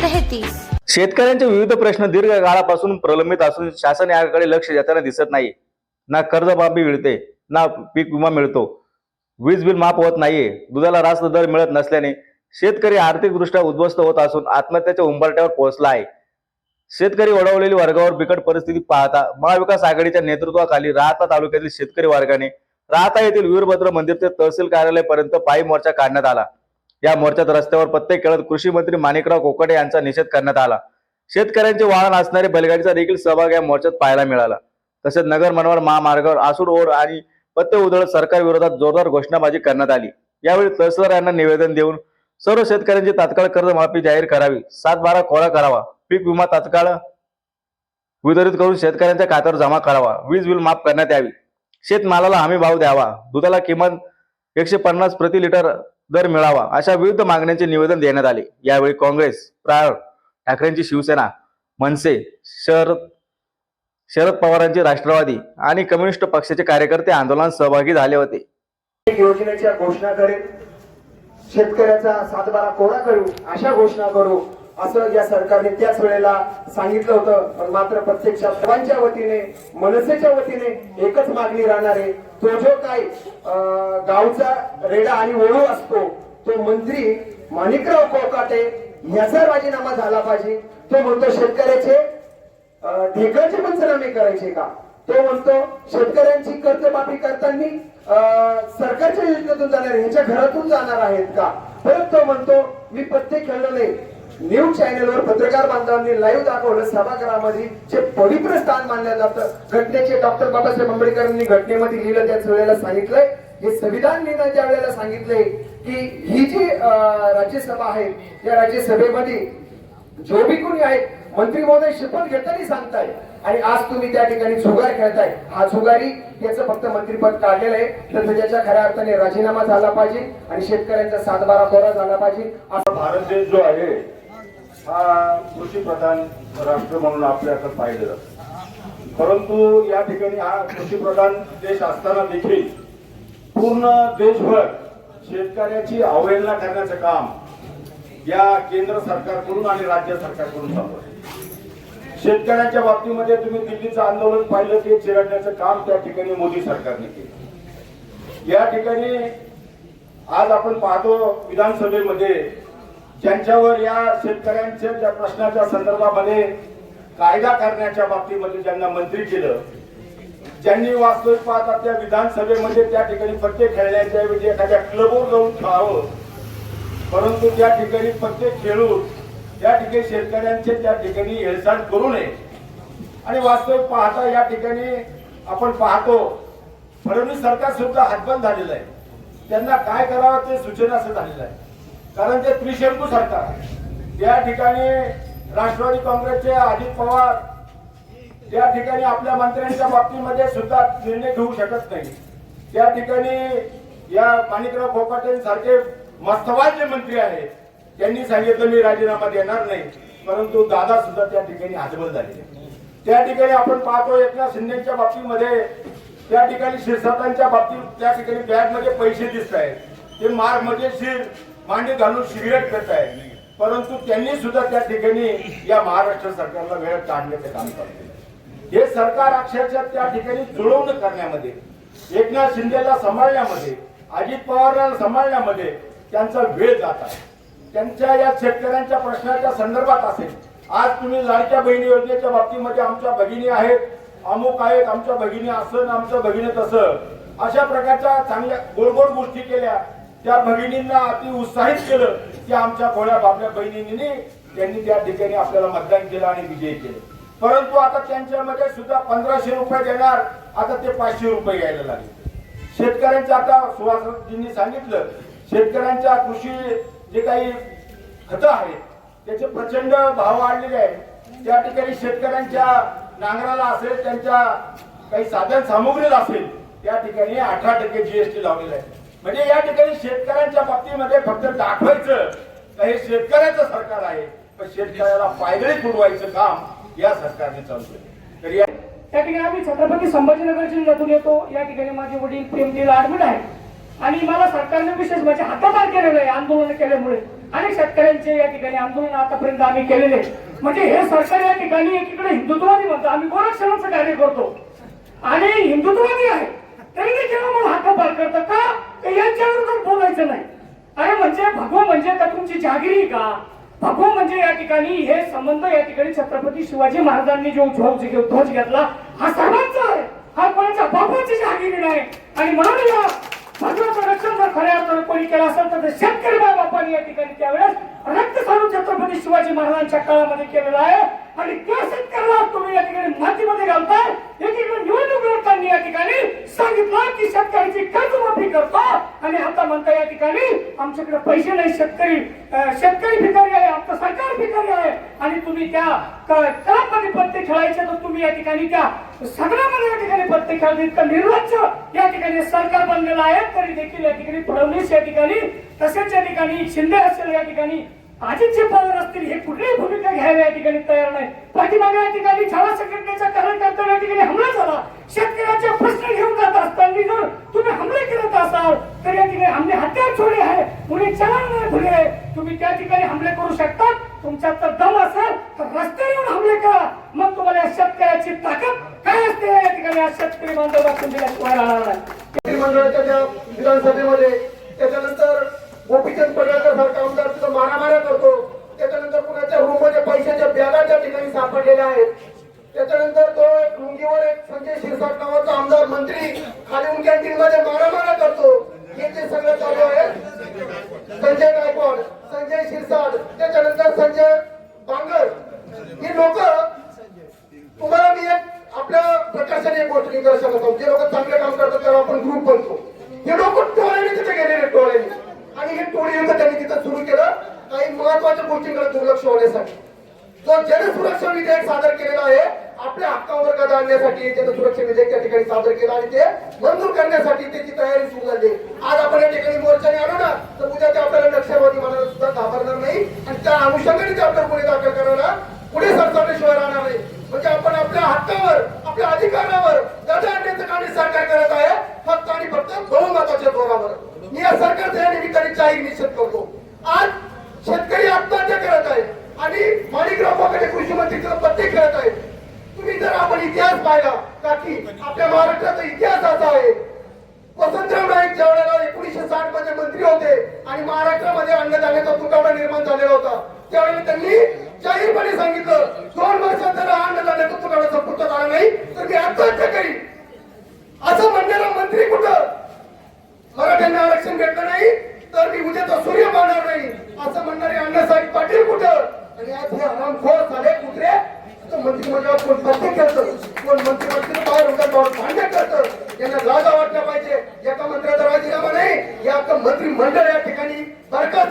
तेहतीस. शेतकऱ्यांचे विविध प्रश्न दीर्घ काळापासून प्रलंबित असून शासन याकडे लक्ष देताना दिसत नाही. ना कर्जमाफी मिळते ना पीक विमा मिळतो. वीज बिल माफ होत नाहीये दुधाला रास्त दर मिळत नसल्याने शेतकरी आर्थिकदृष्ट्या उद्ध्वस्त होत असून आत्महत्याच्या उंबरट्यावर पोहोचला आहे. शेतकरी वडवलेली वर्गावर बिकट परिस्थिती पाहता महाविकास आघाडीच्या नेतृत्वाखाली राहता तालुक्यातील शेतकरी वर्गाने राहता येथील वीरभद्र मंदिर ते तहसील कार्यालयापर्यंत पायी मोर्चा काढण्यात आला. या मोर्चात रस्त्यावर पत्ते खेळत कृषी मंत्री माणिकराव कोकडे यांचा निषेध करण्यात आला. शेतकऱ्यांचे वाहन असणारी बैलगाडीचा देखील सहभाग या मोर्चात पाहायला मिळाला. तसेच नगर मनवर महामार्गावर आसूड ओढ आणि पत्ते उधळत सरकार विरोधात जोरदार घोषणाबाजी करण्यात आली. यावेळी तहसीलदार यांना निवेदन देऊन सर्व शेतकऱ्यांची तात्काळ कर्जमाफी जाहीर करावी. सात बारा कोळा करावा. पीक विमा तात्काळ वितरित करून शेतकऱ्यांच्या खात्यावर जमा करावा. वीज बिल माफ करण्यात यावी. शेतमालाला हमी भाव द्यावा. दुधाला किमान एकशे पन्नास प्रति लिटर दर मिळावा अशा विविध मागण्यांचे निवेदन देण्यात आले. यावेळी काँग्रेस प्राळ ठाकरेंची शिवसेना मनसे शरद शरद पवारांचे राष्ट्रवादी आणि कम्युनिस्ट पक्षाचे कार्यकर्ते आंदोलनात सहभागी झाले होते. योजनेच्या घोषणा करेल शेतकऱ्याचा सातबारा कोरा करू अशा घोषणा करू असं या सरकारने त्याच वेळेला सांगितलं होतं. पण मात्र प्रत्यक्षात सर्वांच्या वतीने मनसेच्या वतीने एकच मागणी राहणार आहे. तो जो काय अं, गावचा रेडा आणि ओळू असतो तो मंत्री माणिकराव कोकाटे याचा राजीनामा झाला पाहिजे. तो म्हणतो शेतकऱ्याचे ढेकळाचे पंचनामे करायचे का? तो म्हणतो शेतकऱ्यांची कर्जमाफी करताना अं, सरकारच्या योजनेतून जाणार ह्याच्या घरातून जाणार आहेत का? परत तो म्हणतो मी पत्ते खेळलो नाही. न्यूज चॅनलवर पत्रकार बांधवांनी लाईव्ह दाखवलं. सभागृहामध्ये जे पवित्र स्थान मानलं जातं. घटनेचे डॉक्टर बाबासाहेब आंबेडकरांनी घटनेमध्ये लिहिलं त्याच वेळेला सांगितलंय. हे संविधान लिहिणं ज्या वेळेला सांगितलंय की ही जी राज्यसभा आहे या राज्यसभेमध्ये जो बी कोणी आहे मंत्री महोदय शपथ घेताना सांगताय. आणि आज तुम्ही त्या ठिकाणी जुगार खेळताय. हा जुगारी याचं फक्त मंत्रीपद काढलेलं आहे. तर त्याच्या खऱ्या अर्थाने राजीनामा झाला पाहिजे आणि शेतकऱ्यांचा सातबारा कोरा झाला पाहिजे. असा भारत देश जो आहे हा कृषी प्रधान राष्ट्र म्हणून आपल्याकडे पाहिलं जातं परंतु या ठिकाणी हा कृषी प्रधान देश असताना देखील पूर्ण देशभर शेतकऱ्याची अवहेलना करण्याचं काम या केंद्र सरकारकडून आणि राज्य सरकारकडून चालू आहे. शेतकऱ्यांच्या बाबतीमध्ये तुम्ही दिल्लीचं आंदोलन पाहिलं ते चिरडण्याचं काम त्या ठिकाणी मोदी सरकारने केलं. या ठिकाणी आज आपण पाहतो विधानसभेमध्ये ज्यांच्यावर या शेतकऱ्यांच्या ज्या प्रश्नाच्या संदर्भामध्ये कायदा करण्याच्या बाबतीमध्ये ज्यांना मंत्री केलं ज्यांनी वास्तविक पाहता त्या विधानसभेमध्ये त्या ठिकाणी पत्ते खेळण्याच्या ऐवजी एखाद्या क्लबवर जाऊन खेळावं परंतु त्या ठिकाणी पत्ते खेळून त्या ठिकाणी शेतकऱ्यांचे त्या ठिकाणी हेळसांड करू नये. आणि वास्तविक पाहता या ठिकाणी आपण पाहतो फडणवीस सरकार सुद्धा हातबंद झालेलं आहे. त्यांना काय करावं ते सूचना असं झालेलं आहे. कारण ते त्रिशंकू सरकार आहे. त्या ठिकाणी राष्ट्रवादी काँग्रेसचे अजित पवार त्या ठिकाणी आपल्या मंत्र्यांच्या बाबतीमध्ये सुद्धा निर्णय घेऊ शकत नाही. त्या ठिकाणी या माणिकराव खोकाटे सारखे मस्तवाद जे मंत्री आहेत. त्यांनी सांगितलं मी राजीनामा देणार नाही. परंतु दादा सुद्धा त्या ठिकाणी हजबल झाले त्या ठिकाणी आपण पाहतो एकनाथ शिंदेच्या बाबतीमध्ये त्या ठिकाणी शिरसाटांच्या बाबतीत त्या ठिकाणी बॅगमध्ये पैसे दिसत आहेत ते मार्गमध्ये शिर मांडी घालून सिगरेट पेत आहे परंतु त्यांनी सुद्धा त्या ठिकाणी या महाराष्ट्र सरकारला वेळ काढण्याचे काम करते हे सरकार अक्षरशः त्या ठिकाणी जुळवणं करण्यामध्ये एकनाथ शिंदेला सांभाळण्यामध्ये अजित पवारला सांभाळण्यामध्ये त्यांचा वेळ जात आहे. त्यांच्या या शेतकऱ्यांच्या प्रश्नाच्या संदर्भात असेल आज तुम्ही लाडक्या बहिणी योजनेच्या बाबतीमध्ये आमच्या भगिनी आहेत अमुक आहेत आमच्या भगिनी असं आमच्या भगिनी तसं अशा प्रकारच्या चांगल्या गोडगोड गोष्टी केल्या. त्या भगिनींना अति उत्साहित केलं की आमच्या भोळ्या बापल्या बहिणींनी त्यांनी त्या ठिकाणी आपल्याला मतदान केलं आणि विजयी केलं. परंतु आता त्यांच्यामध्ये सुद्धा पंधराशे रुपये देणार आता ते पाचशे रुपये यायला लागले. शेतकऱ्यांचं आता सुहासजींनी सांगितलं शेतकऱ्यांच्या कृषी जे काही खतं आहेत त्याचे प्रचंड भाव वाढलेले आहेत. त्या ठिकाणी शेतकऱ्यांच्या नांगराला असेल त्यांच्या काही साधन सामुग्रीला असेल त्या ठिकाणी अठरा टक्के जीएसटी लावलेला आहे. म्हणजे या ठिकाणी शेतकऱ्यांच्या बाबतीमध्ये फक्त दाखवायचं का हे शेतकऱ्याचं सरकार आहे? पण शेतकऱ्याला पायदळी पुरवायचं काम या सरकारने चालू केलं? तर या त्या ठिकाणी आम्ही छत्रपती संभाजीनगर जिल्ह्यातून येतो. या ठिकाणी माझे वडील प्रेमदेव ऍडमिट आहे आणि मला सरकारने विशेष म्हणजे हातापार केलेलं आहे आंदोलन केल्यामुळे. अनेक शेतकऱ्यांचे या ठिकाणी आंदोलन आतापर्यंत आम्ही केलेले आहे. म्हणजे हे सरकार या ठिकाणी एकीकडे हिंदुत्ववादी म्हणतो. आम्ही गोरक्षणाचं कार्य करतो. आणि हिंदुत्ववादी आहे तरी देखील आम्हाला हातापार करतं का तर यांच्या विरोधात नाही. अरे म्हणजे भगव म्हणजे का तुमची जागिरी का? भगव म्हणजे या ठिकाणी हे संबंध या ठिकाणी छत्रपती शिवाजी महाराजांनी जो ध्वज ध्वज घेतला हा सर्वांचा आहे. हा कोणाच्या बापाची जागिरी नाही. आणि म्हणून या भगवाचं रक्षण जर खऱ्या अर्थानं कोणी केलं असेल तर शेतकरी बाय बापाने या ठिकाणी त्यावेळेस रक्त सारू छत्रपती शिवाजी महाराजांच्या काळामध्ये केलेलं आहे. आणि त्या शेतकऱ्याला तुम्ही या ठिकाणी ठिकाणी सांगितलं कर्ज शेतकऱ्याची कर्जमाफी करतो आणि आता म्हणता या ठिकाणी आमच्याकडे पैसे नाही शेतकरी शेतकरी भिकारी आहे आमचं सरकार भिकारी आहे. आणि तुम्ही त्या क्लबमध्ये पत्ते खेळायचे तर तुम्ही या ठिकाणी त्या सगळ्यामध्ये या ठिकाणी पत्ते खेळायचे. इतकं निर्लज्ज या ठिकाणी सरकार बनलेलं आहे तरी देखील या ठिकाणी फडणवीस या ठिकाणी तसेच या ठिकाणी शिंदे असेल या ठिकाणी अजितचे पवार असतील हे कुठलीही भूमिका घ्यायला या ठिकाणी तयार नाही. पाठीमागे या ठिकाणी छावा संघटनेचा कारण करताना या ठिकाणी हमला झाला शेतकऱ्याचे प्रश्न घेऊन जात असताना जर तुम्ही हमले करत असाल तर या ठिकाणी हमले आहे मुली चलन नाही आहे. तुम्ही त्या ठिकाणी हमले करू शकता. तुमच्यात तर दम असेल तर रस्त्यावर येऊन हमले करा. मग तुम्हाला या शेतकऱ्याची ताकद काय असते? या ठिकाणी या शेतकरी बांधव दाखवून दिल्याशिवाय राहणार नाही. मंडळाच्या त्या विधानसभेमध्ये त्याच्यानंतर गोपीचंद पडळकर सारखा आमदार तिथं मारामाऱ्या करतो. त्याच्यानंतर कुणाच्या रूममध्ये पैशाच्या बॅगा त्या ठिकाणी सापडलेल्या आहेत त्याच्यानंतर तो एक लुंगीवर एक संजय शिरसाट नावाचा आमदार मंत्री खाली कॅन्टीन मध्ये मारामाऱ्या करतो. हे जे सगळं चालू आहे. संजय गायकवाड संजय शिरसाट त्याच्यानंतर संजय बांगर. ही लोक तुम्हाला मी एक आपल्या प्रकाशन एक गोष्ट निदर्शन होतो जे लोक चांगले काम करतात त्याला आपण ग्रुप बनतो हे लोक टोळ्याने तिथे गेलेले टोळ्याने आणि हे टोळी येऊन त्यांनी तिथं सुरू केलं काही महत्त्वाच्या गोष्टींकडे दुर्लक्ष होण्यासाठी जो जनसुरक्षा विधेयक सादर केलेला आहे आपल्या हक्कावर गदा आणण्यासाठी जनसुरक्षा विधेयक त्या ठिकाणी सादर केलं आणि ते मंजूर करण्यासाठी त्याची तयारी सुरू झाली आज आपण या ठिकाणी मोर्चाने आलो ना तर उद्या ते आपल्याला नक्षलवादी म्हणायला सुद्धा घाबरणार नाही आणि त्या अनुषंगाने ते आपल्याला पुढे दाखल करणार पुढे सरकारल्याशिवाय राहणार नाही म्हणजे आपण आपल्या हक्कावर आपल्या अधिकारावर गदा आणण्याचं सरकार करत आहे. फक्त आणि फक्त बहुमताच्या जोरावर. मी या सरकारचा या निमित्ताने जाहीर निषेध करतो. आज शेतकरी आत्महत्या करत आहे आणि माणिकरावाकडे कृषी मंत्री पत्ते खेळत आहे. तुम्ही जर आपण इतिहास पाहिला का की आपल्या महाराष्ट्राचा इतिहास असा आहे. वसंतराव नाईक ज्या वेळेला एकोणीशे साठमध्ये मंत्री होते आणि महाराष्ट्रामध्ये अन्नधान्याचा तुटवडा निर्माण झालेला होता त्यावेळी त्यांनी जाहीरपणे सांगितलं दोन वर्षात जर हा नेतृत्व तुटवडा संपुष्टात आला नाही तर मी आत्महत्या करीन. असं म्हणणारा मंत्री कुठं? मराठ्यांना आरक्षण भेटलं नाही तर मी उद्याचा सूर्य पाहणार नाही. असं म्हणणारे अण्णासाहेब पाटील कुठं? आणि आज हे हरामखोर झाले कुत्रे. मंत्रिमंडळात कोण पत्ते करतं? कोण मंत्रिमंडळ बाहेर उद्या भांडण करतं? यांना जागा वाटल्या पाहिजे. एका मंत्र्याचा राजीनामा नाही. या मंत्रिमंडळ या ठिकाणी बरखास्त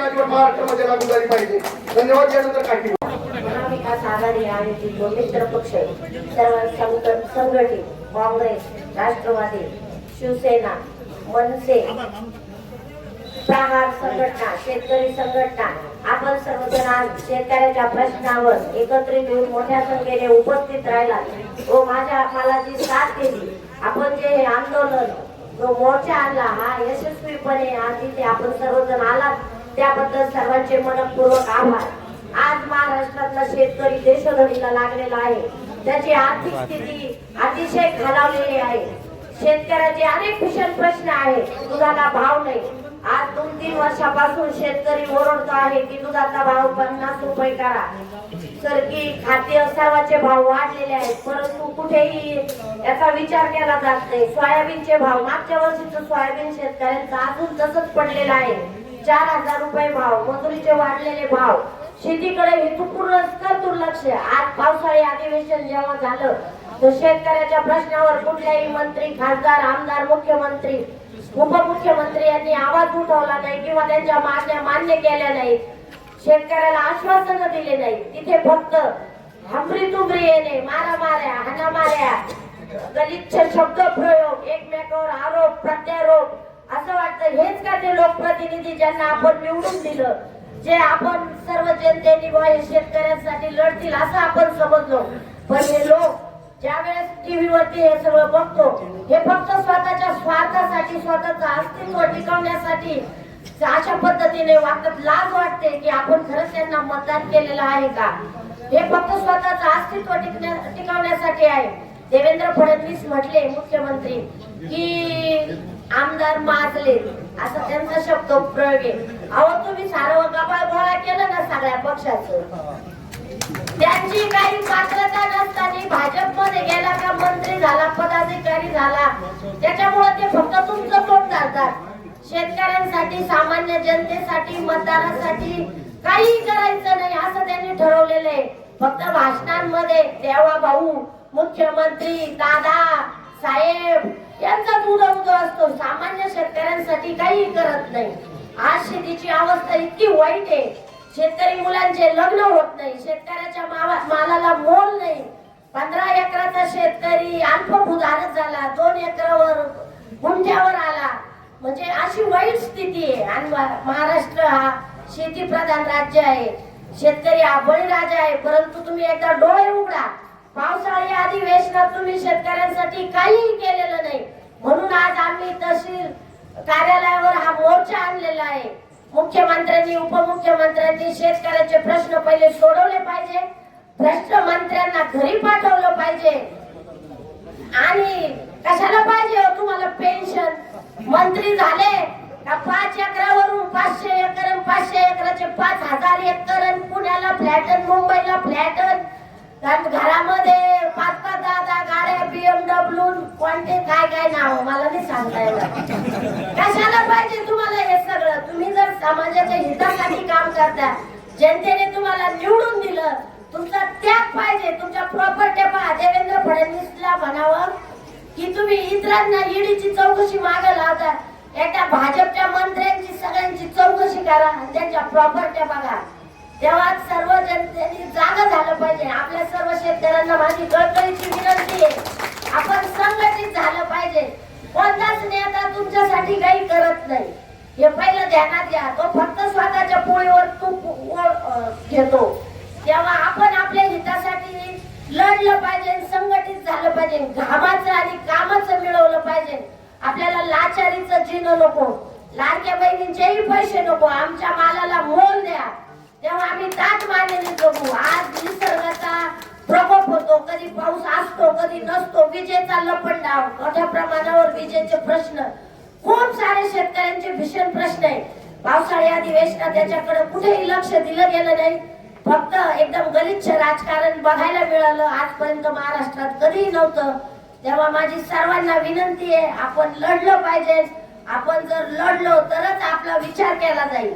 राष्ट्रपती महाराष्ट्रामध्ये लागू झाली पाहिजे. धन्यवाद यानंतर काही महाविकास आघाडी आणि जी मित्र पक्ष सर्व संघटित काँग्रेस राष्ट्रवादी शिवसेना मनसे प्रहार संघटना शेतकरी संघटना आपण सर्वजण आज शेतकऱ्याच्या प्रश्नावर एकत्रित येऊन मोठ्या संख्येने उपस्थित राहिला व माझ्या मला जी साथ दिली आपण जे हे आंदोलन जो मोर्चा आणला हा यशस्वीपणे आज इथे आपण सर्वजण आलात. त्याबद्दल सर्वांचे मनपूर्वक आभार. आज महाराष्ट्रातला शेतकरी देशोधडीला लागलेला आहे. त्याची आर्थिक स्थिती अतिशय खालावलेली आहे. शेतकऱ्याचे अनेक भीषण प्रश्न आहेत. दुधाला भाव नाही. आज दोन तीन वर्षापासून शेतकरी ओरडतो आहे की दुधाचा भाव पन्नास रुपये करा. सरकी खाद्य सर्वांचे भाव वाढलेले आहेत परंतु कुठेही याचा विचार केला जात नाही. सोयाबीनचे भाव मागच्या वर्षीचं सोयाबीन शेतकऱ्यांचा अजून तसंच पडलेलं आहे. चार हजार रुपये भाव मजुरीचे वाढलेले भाव. शेतीकडे हेतुपूर्ण दुर्लक्ष. आज पावसाळी अधिवेशन जेव्हा झालं तर शेतकऱ्याच्या प्रश्नावर कुठल्याही मंत्री खासदार आमदार मुख्यमंत्री उपमुख्यमंत्री यांनी आवाज उठवला नाही किंवा त्यांच्या मागण्या मान्य केल्या नाहीत. शेतकऱ्याला आश्वासन दिले नाही तिथे फक्त हमरी तुमरी येणे मारा माऱ्या हाना माऱ्या गलिच्छ शब्द प्रयोग एकमेकावर आरोप प्रत्यारोप असं वाटतं हेच का ते लोकप्रतिनिधी ज्यांना आपण निवडून दिलं जे आपण सर्व जनतेने हे शेतकऱ्यांसाठी लढतील असं आपण समजलो. पण हे लोक ज्या वेळेस टीव्ही वरती हे सगळं बघतो हे फक्त स्वतःच्या स्वार्थासाठी स्वतःचं अस्तित्व टिकवण्यासाठी अशा पद्धतीने वाटत लाज वाटते की आपण खरंच त्यांना मतदान केलेलं आहे का? हे फक्त स्वतःचं अस्तित्व टिकण्या- टिकवण्यासाठी आहे. देवेंद्र फडणवीस म्हटले मुख्यमंत्री की आमदार माजले. असं त्यांचा शब्द प्रयोग आहे अहो तुम्ही सारं गबाळ गोळा केलं ना सगळ्या पक्षाचं. त्यांची काही पात्रता नसताना भाजपमध्ये गेला का मंत्री झाला पदाधिकारी झाला त्याच्यामुळे ते फक्त तुमचं तोंड धरतात. शेतकऱ्यांसाठी सामान्य जनतेसाठी मतदारासाठी काही करायचं नाही असं त्यांनी ठरवलेलं आहे. फक्त भाषणांमध्ये देवा भाऊ मुख्यमंत्री दादा साहेब यांचाच उदो उदो असतो. सामान्य शेतकऱ्यांसाठी काही करत नाही. आज शेतीची अवस्था इतकी वाईट आहे. शेतकरी मुलांचे लग्न होत नाही. शेतकऱ्याच्या मावा- मालाला मोल नाही. पंधरा एकराचा शेतकरी अल्पभूधारक झाला. दोन एकरावर गुंठ्यावर आला. म्हणजे अशी वाईट स्थिती आहे. आणि महाराष्ट्र हा शेती प्रधान राज्य आहे. शेतकरी हा बळीराजा आहे. परंतु तुम्ही एकदा डोळे उघडा. पावसाळी अधिवेशनात तुम्ही शेतकऱ्यांसाठी काहीही केलेलं नाही. म्हणून आज आम्ही तहसील कार्यालयावर हा मोर्चा आणलेला आहे. मुख्यमंत्र्यांनी उपमुख्यमंत्र्यांनी शेतकऱ्याचे प्रश्न पहिले सोडवले पाहिजे. भ्रष्ट मंत्र्यांना घरी पाठवलं पाहिजे. आणि कशाला पाहिजे हो तुम्हाला पेन्शन? मंत्री झाले का पाच एकरावरून पाचशे एकर पाचशे एकराचे पाच हजार एकर आणि पुण्याला फ्लॅट मुंबईला फ्लॅट कारण घरामध्ये पाच पाच दहा दहा गाड्या बीएमडब्ल्यू कोणते काय काय नाव मला नाही सांगता येणार. कशाला पाहिजे तुम्हाला हे सगळं? तुम्ही जर समाजाच्या हितासाठी काम करता जनतेने तुम्हाला निवडून दिलं तुमचा त्याग पाहिजे तुमच्या प्रॉपर्टी पहा. देवेंद्र फडणवीसला म्हणावं की तुम्ही इतरांना ईडीची चौकशी मागे लावता. एकदा भाजपच्या मंत्र्यांची सगळ्यांची चौकशी करा आणि त्यांच्या प्रॉपर्ट्या बघा. तेव्हा सर्व जनतेने जागा झालं पाहिजे. आपल्या सर्व शेतकऱ्यांना माझी कळकळीची विनंती आहे. आपण संघटित झालं पाहिजे. कोणताच नेता तुमच्यासाठी काही करत नाही. हे पहिलं ध्यानात घ्या. तो फक्त स्वतःच्या पोळीवर तूप घेतो. तेव्हा आपण आपल्या हितासाठी लढलं पाहिजे संघटित झालं पाहिजे. घामाचं आणि कामाचं मिळवलं पाहिजे. आपल्याला लाचारीचं जिन नको. लाडक्या बहिणींचेही पैसे नको. आमच्या मालाला मोल द्या. तेव्हा आम्ही दात मानेने जगू आज निसर्गाचा प्रकोप होतो कधी पाऊस असतो कधी नसतो विजेचा लपंडाव मोठ्या प्रमाणावर विजेचे प्रश्न. खूप सारे शेतकऱ्यांचे भीषण प्रश्न आहे पावसाळी अधिवेशनात त्याच्याकडे कुठेही लक्ष दिलं गेलं नाही. फक्त एकदम गलिच्छ राजकारण बघायला मिळालं. आजपर्यंत महाराष्ट्रात कधीही नव्हतं. तेव्हा माझी सर्वांना विनंती आहे आपण लढलं पाहिजे. आपण जर लढलो तरच आपला विचार केला जाईल.